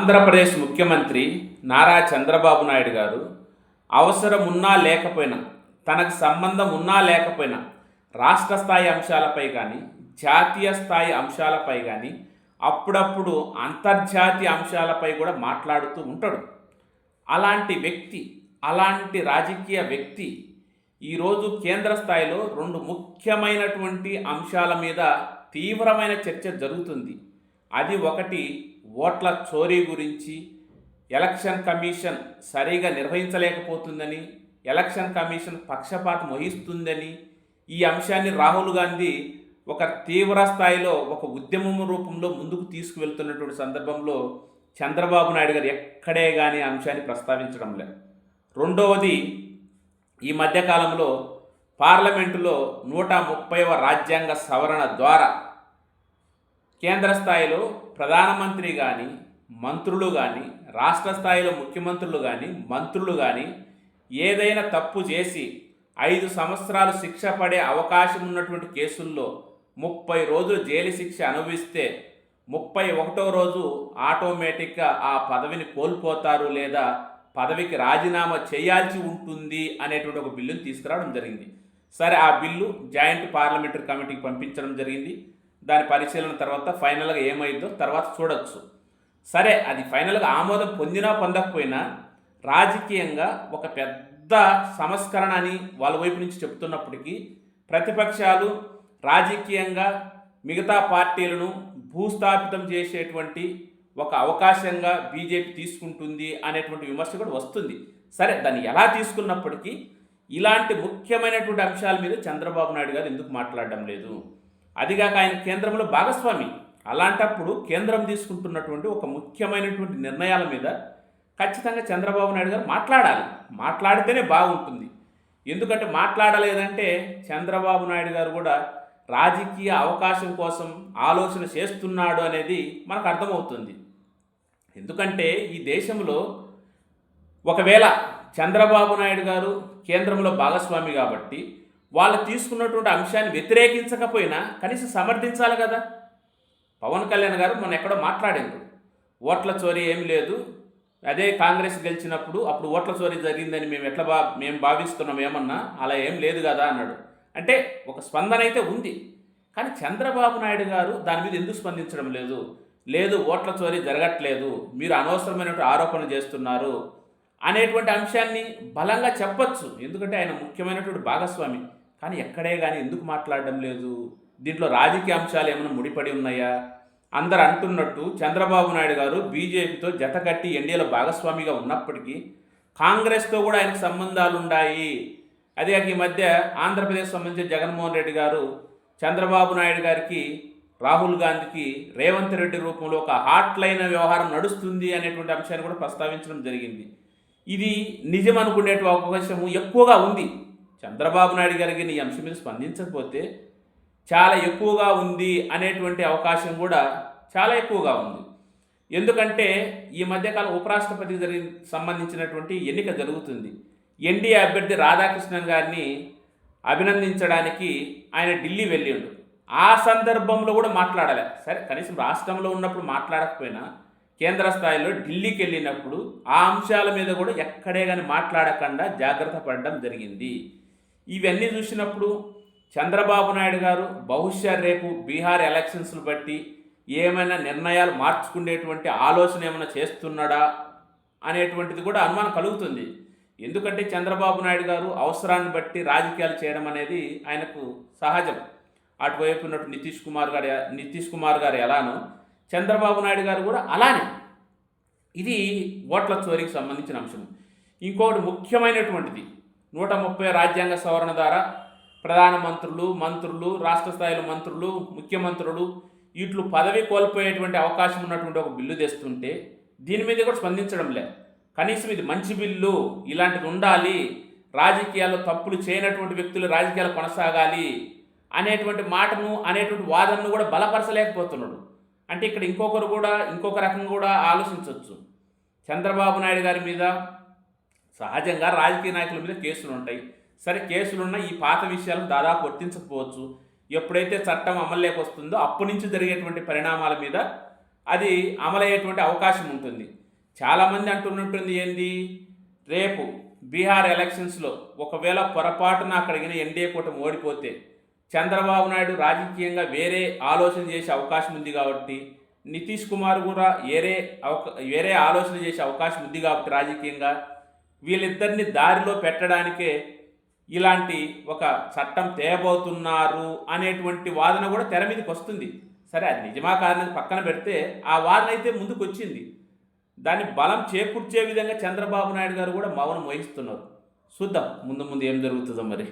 ఆంధ్రప్రదేశ్ ముఖ్యమంత్రి నారా చంద్రబాబు నాయుడు గారు అవసరం ఉన్నా లేకపోయినా తనకు సంబంధం ఉన్నా లేకపోయినా రాష్ట్ర స్థాయి అంశాలపై కానీ జాతీయ స్థాయి అంశాలపై కానీ అప్పుడప్పుడు అంతర్జాతీయ అంశాలపై కూడా మాట్లాడుతూ ఉంటాడు. అలాంటి వ్యక్తి అలాంటి రాజకీయ వ్యక్తి ఈరోజు కేంద్ర స్థాయిలో రెండు ముఖ్యమైనటువంటి అంశాల మీద తీవ్రమైన చర్చ జరుగుతుంది. అది ఒకటి ఓట్ల చోరీ గురించి ఎలక్షన్ కమిషన్ సరిగా నిర్వహించలేకపోతుందని ఎలక్షన్ కమిషన్ పక్షపాతం వహిస్తుందని ఈ అంశాన్ని రాహుల్ గాంధీ ఒక తీవ్ర స్థాయిలో ఒక ఉద్యమం రూపంలో ముందుకు తీసుకువెళ్తున్నటువంటి సందర్భంలో చంద్రబాబు నాయుడు గారు ఎక్కడే కానీ అంశాన్ని ప్రస్తావించడం లేదు. రెండవది ఈ మధ్యకాలంలో పార్లమెంటులో నూట ముప్పైవ రాజ్యాంగ సవరణ ద్వారా కేంద్ర స్థాయిలో ప్రధానమంత్రి కానీ మంత్రులు కానీ రాష్ట్ర స్థాయిలో ముఖ్యమంత్రులు కానీ మంత్రులు కానీ ఏదైనా తప్పు చేసి ఐదు సంవత్సరాలు శిక్ష పడే అవకాశం ఉన్నటువంటి కేసుల్లో ముప్పై రోజులు జైలు శిక్ష అనుభవిస్తే ముప్పై ఒకటో రోజు ఆటోమేటిక్గా ఆ పదవిని కోల్పోతారు లేదా పదవికి రాజీనామా చేయాల్సి ఉంటుంది అనేటువంటి ఒక బిల్లును తీసుకురావడం జరిగింది. సరే ఆ బిల్లు జాయింట్ పార్లమెంటరీ కమిటీకి పంపించడం జరిగింది. దాని పరిశీలన తర్వాత ఫైనల్గా ఏమైందో తర్వాత చూడొచ్చు. సరే అది ఫైనల్గా ఆమోదం పొందినా పొందకపోయినా రాజకీయంగా ఒక పెద్ద సంస్కరణ అని వాళ్ళ వైపు నుంచి చెప్తున్నప్పటికీ ప్రతిపక్షాలు రాజకీయంగా మిగతా పార్టీలను భూస్థాపితం చేసేటువంటి ఒక అవకాశంగా బీజేపీ తీసుకుంటుంది అనేటువంటి విమర్శ కూడా వస్తుంది. సరే దాన్ని ఎలా తీసుకున్నప్పటికీ ఇలాంటి ముఖ్యమైనటువంటి అంశాల మీద చంద్రబాబు నాయుడు గారు ఎందుకు మాట్లాడడం లేదు? అదిగాక ఆయన కేంద్రంలో భాగస్వామి. అలాంటప్పుడు కేంద్రం తీసుకుంటున్నటువంటి ఒక ముఖ్యమైనటువంటి నిర్ణయాల మీద ఖచ్చితంగా చంద్రబాబు నాయుడు గారు మాట్లాడాలి. మాట్లాడితేనే బాగుంటుంది. ఎందుకంటే మాట్లాడలేదంటే చంద్రబాబు నాయుడు గారు కూడా రాజకీయ అవకాశం కోసం ఆలోచన చేస్తున్నాడు అనేది మనకు అర్థమవుతుంది. ఎందుకంటే ఈ దేశంలో ఒకవేళ చంద్రబాబు నాయుడు గారు కేంద్రంలో భాగస్వామి కాబట్టి వాళ్ళు తీసుకున్నటువంటి అంశాన్ని వ్యతిరేకించకపోయినా కనీసం సమర్థించాలి కదా. పవన్ కళ్యాణ్ గారు మొన్న ఎక్కడో మాట్లాడిండు ఓట్ల చోరీ ఏం లేదు. అదే కాంగ్రెస్ గెలిచినప్పుడు అప్పుడు ఓట్ల చోరీ జరిగిందని మేము ఎట్లా బా మేము భావిస్తున్నాం ఏమన్నా? అలా ఏం లేదు కదా అన్నాడు. అంటే ఒక స్పందన అయితే ఉంది. కానీ చంద్రబాబు నాయుడు గారు దాని మీద ఎందుకు స్పందించడం లేదు? లేదు ఓట్ల చోరీ జరగట్లేదు. మీరు అనవసరమైనటువంటి ఆరోపణలు చేస్తున్నారు అనేటువంటి అంశాన్ని బలంగా చెప్పచ్చు. ఎందుకంటే ఆయన ముఖ్యమైనటువంటి భాగస్వామి. కానీ ఎక్కడే కానీ ఎందుకు మాట్లాడడం లేదు? దీంట్లో రాజకీయ అంశాలు ఏమైనా ముడిపడి ఉన్నాయా? అందరు అంటున్నట్టు చంద్రబాబు నాయుడు గారు బీజేపీతో జతకట్టి ఎన్డీఏలో భాగస్వామిగా ఉన్నప్పటికీ కాంగ్రెస్తో కూడా ఆయనకు సంబంధాలు ఉన్నాయి అదే ఈ మధ్య ఆంధ్రప్రదేశ్ సంబంధించిన జగన్మోహన్ రెడ్డి గారు చంద్రబాబు నాయుడు గారికి రాహుల్ గాంధీకి రేవంత్ రెడ్డి రూపంలో ఒక హాట్ లైన్ వ్యవహారం నడుస్తుంది అనేటువంటి అంశాన్ని కూడా ప్రస్తావించడం జరిగింది. ఇది నిజం అనుకునేటువంటి అవకాశం ఎక్కువగా ఉంది. చంద్రబాబు నాయుడు గారికి ఈ అంశం మీద స్పందించకపోతే చాలా ఎక్కువగా ఉంది అనేటువంటి అవకాశం కూడా చాలా ఎక్కువగా ఉంది. ఎందుకంటే ఈ మధ్యకాలం ఉపరాష్ట్రపతికి జరిగి సంబంధించినటువంటి ఎన్నిక జరుగుతుంది. ఎన్డీఏ అభ్యర్థి రాధాకృష్ణన్ గారిని అభినందించడానికి ఆయన ఢిల్లీ వెళ్ళిండు. ఆ సందర్భంలో కూడా మాట్లాడాలి. సరే కనీసం రాష్ట్రంలో ఉన్నప్పుడు మాట్లాడకపోయినా కేంద్ర స్థాయిలో ఢిల్లీకి వెళ్ళినప్పుడు ఆ అంశాల మీద కూడా ఎక్కడే కానీ మాట్లాడకుండా జాగ్రత్త పడడం జరిగింది. ఇవన్నీ చూసినప్పుడు చంద్రబాబు నాయుడు గారు బహుశా రేపు బీహార్ ఎలక్షన్స్ను బట్టి ఏమైనా నిర్ణయాలు మార్చుకునేటువంటి ఆలోచన ఏమైనా చేస్తున్నాడా అనేటువంటిది కూడా అనుమానం కలుగుతుంది. ఎందుకంటే చంద్రబాబు నాయుడు గారు అవసరాన్ని బట్టి రాజకీయాలు చేయడం అనేది ఆయనకు సహజం. అటువైపు ఉన్నట్టు నితీష్ కుమార్ గారు నితీష్ కుమార్ గారు ఎలానో చంద్రబాబు నాయుడు గారు కూడా అలానే. ఇది ఓట్ల చోరీకి సంబంధించిన అంశం ఇంకొకటి ముఖ్యమైనటువంటిది. నూట ముప్పై రాజ్యాంగ సవరణ ద్వారా ప్రధానమంత్రులు మంత్రులు రాష్ట్ర స్థాయిలో మంత్రులు ముఖ్యమంత్రులు ఇట్లు పదవి కోల్పోయేటువంటి అవకాశం ఉన్నటువంటి ఒక బిల్లు తెస్తుంటే దీని మీద కూడా స్పందించడం లే కనీసం ఇది మంచి బిల్లు ఇలాంటిది ఉండాలి రాజకీయాల్లో తప్పులు చేయనటువంటి వ్యక్తులు రాజకీయాలు కొనసాగాలి అనేటువంటి మాటను అనేటువంటి వాదనను కూడా బలపరచలేకపోతున్నాడు. అంటే ఇక్కడ ఇంకొకరు కూడా ఇంకొక రకం కూడా ఆలోచించవచ్చు చంద్రబాబు నాయుడు గారి మీద సహజంగా రాజకీయ నాయకుల మీద కేసులు ఉంటాయి. సరే కేసులున్న ఈ పాత విషయాలు దాదాపు వర్తించకపోవచ్చు. ఎప్పుడైతే చట్టం అమల్లోకి వస్తుందో అప్పటి నుంచి జరిగేటువంటి పరిణామాల మీద అది అమలయ్యేటువంటి అవకాశం ఉంటుంది. చాలామంది అంటున్నట్టుంది ఏంది? రేపు బీహార్ ఎలక్షన్స్లో ఒకవేళ పొరపాటున అక్కడికి ఎన్డీఏ కూటమి ఓడిపోతే చంద్రబాబు నాయుడు రాజకీయంగా వేరే ఆలోచన చేసే అవకాశం ఉంది కాబట్టి నితీష్ కుమార్ కూడా వేరే అవక వేరే ఆలోచన చేసే అవకాశం ఉంది కాబట్టి రాజకీయంగా వీళ్ళిద్దరిని దారిలో పెట్టడానికే ఇలాంటి ఒక చట్టం తేబోతున్నారు అనేటువంటి వాదన కూడా తెర మీదకి వస్తుంది. సరే అది నిజమా కాదని పక్కన పెడితే ఆ వాదన అయితే ముందుకు వచ్చింది దాన్ని బలం చేకూర్చే విధంగా చంద్రబాబు నాయుడు గారు కూడా మౌనం వహిస్తున్నారు. చూద్దాం ముందు ముందు ఏం జరుగుతుందో మరి.